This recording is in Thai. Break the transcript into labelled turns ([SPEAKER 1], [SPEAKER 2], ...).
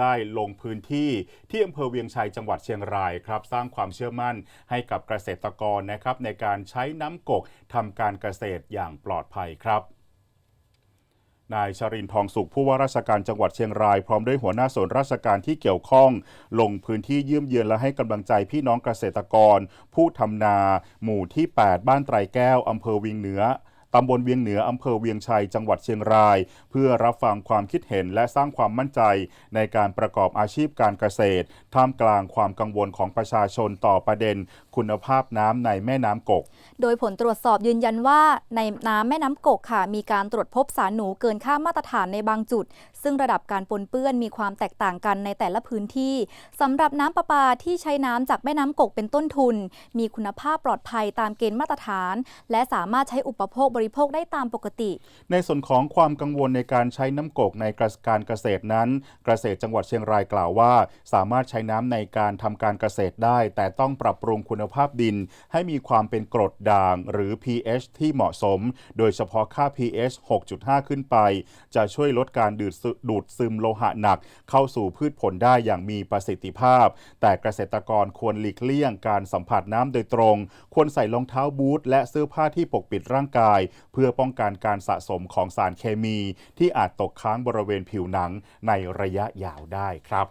[SPEAKER 1] ได้ลงพื้นที่ที่อำเภอเวียงชัยจังหวัดเชียงรายครับสร้างความเชื่อมั่นให้กับเกษตรกรนะครับในการใช้น้ำกกทำการเกษตรอย่างปลอดภัยครับนายชรินทองสุขผู้ว่าราชการจังหวัดเชียงราย พร้อมด้วยหัวหน้าส่วนราชการที่เกี่ยวข้อง ลงพื้นที่เยี่ยมเยือนและให้กำลังใจพี่น้องเกษตรกร ผู้ทำนา หมู่ที่ 8 บ้านไตรแก้วอำเภอวียงเหนือ ตำบลเวียงเหนืออำเภอเวียงชัยจังหวัดเชียงราย เพื่อรับฟังความคิดเห็นและสร้างความมั่นใจในการประกอบอาชีพการเกษตร ท่ามกลางความกังวลของประชาชนต่อประเด็น คุณภาพน้ำในแม่น้ำกก
[SPEAKER 2] โดยผลตรวจสอบยืนยันว่าในน้ำแม่น้ำกกค่ะ มีการตรวจพบสารหนูเกินค่ามาตรฐานในบางจุด ซึ่งระดับการปนเปื้อนมีความแตกต่างกันในแต่ละพื้นที่สำหรับน้ำประปาที่ใช้น้ำจากแม่น้ำกกเป็นต้นทุน มีคุณภาพปลอดภัยตามเกณฑ์มาตรฐาน และสามารถใช้อุปโภคบริโภคได้ตามปกติ
[SPEAKER 1] ในส่วนของความกังวลในการใช้น้ำกกในการเกษตรนั้นเกษตรจังหวัดเชียงรายกล่าวว่า สามารถใช้น้ำในการทำการเกษตรได้ แต่ต้องปรับปรุงคุณภาพดิน ให้มีความเป็นกรดด่าง หรือ pH ที่เหมาะสม โดยเฉพาะค่า pH 6.5 ขึ้นไป จะช่วยลดการดูดซึดูดซึมโลหะหนัก เข้าสู่พืชผลได้อย่างมีประสิทธิภาพ แต่เกษตรกรควรหลีกเลี่ยงการสัมผัสน้ำโดยตรง ควรใส่รองเท้าบูทและเสื้อผ้าที่ปกปิดร่างกายเพื่อป้องกันการสะสมของสารเคมี ที่อาจตกค้างบริเวณผิวหนังในระยะยาวได้ครับ